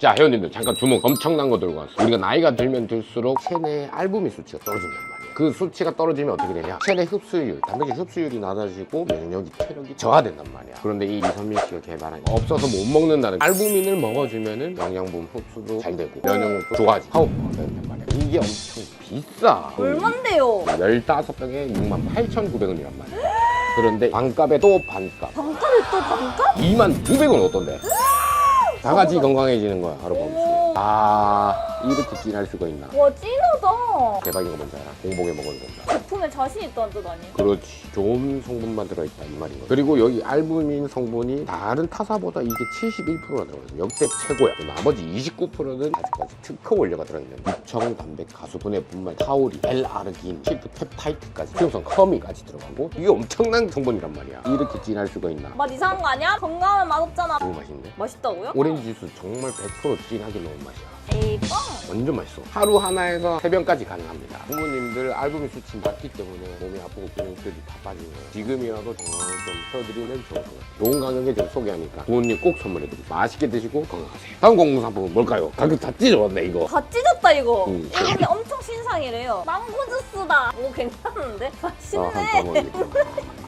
자 회원님들 잠깐 주목 엄청난 거 들고 왔어 우리가 나이가 들면 들수록 체내 알부민 수치가 떨어진단 말이야 그 수치가 떨어지면 어떻게 되냐 체내 흡수율 단백질 흡수율이 낮아지고 면역력이 체력이 저하된단 말이야 그런데 이 이선민 씨가 개발한 거 없어서 못 먹는다는 거. 알부민을 먹어주면 은 영양분 흡수도 잘 되고 면역력도 좋아지고 하고 된단 말이야 이게 엄청 비싸 얼만데요? 15병에 68,900원이란 말이야 그런데 반값에 또 반값 반값에 또 반값? 2만 900원 어떤데? 다 같이 건강해지는 거야 하루 범수 아 이렇게 진할 수가 있나 와 찐하다. 대박인 거 뭔지 알아? 공복에 먹어야 된다 제품에 자신 있다는 뜻 아니에요? 그렇지 좋은 성분만 들어있다 이 말인 거야 그리고 여기 알부민 성분이 다른 타사보다 이게 71%가 들어가요 역대 최고야 나머지 29%는 아직까지 특허 원료가 들어있는데 육청, 단백, 가수분해, 분말, 타우린, L-아르긴, 치프, 펩타이트까지 수용성 커미까지 들어가고 이게 엄청난 성분이란 말이야 이렇게 진할 수가 있나 맛 이상한 거 아니야? 건강하면 맛없잖아. 너무 맛있는데? 맛있다고요? 오렌지 주스 정말 100% 진하게 먹은 맛이야 에이 뻥. 완전 맛있어. 하루 하나에서 세 병까지 가능합니다. 부모님들 알부민 수치 낮기 때문에 몸이 아프고 근육들이 다 빠진 거예요. 지금이라도 좀 써드리면 좋을 것 같아요. 좋은 가격에 좀 소개하니까 부모님 꼭 선물해드리고 맛있게 드시고 건강하세요. 다음 공부 상품은 뭘까요? 가격 다 찢어졌네 이거. 다 찢었다 이거. 음. 근데 엄청 신상이래요. 망고 주스다. 오 괜찮은데? 아, 맛있네. 한번 먹어야겠다.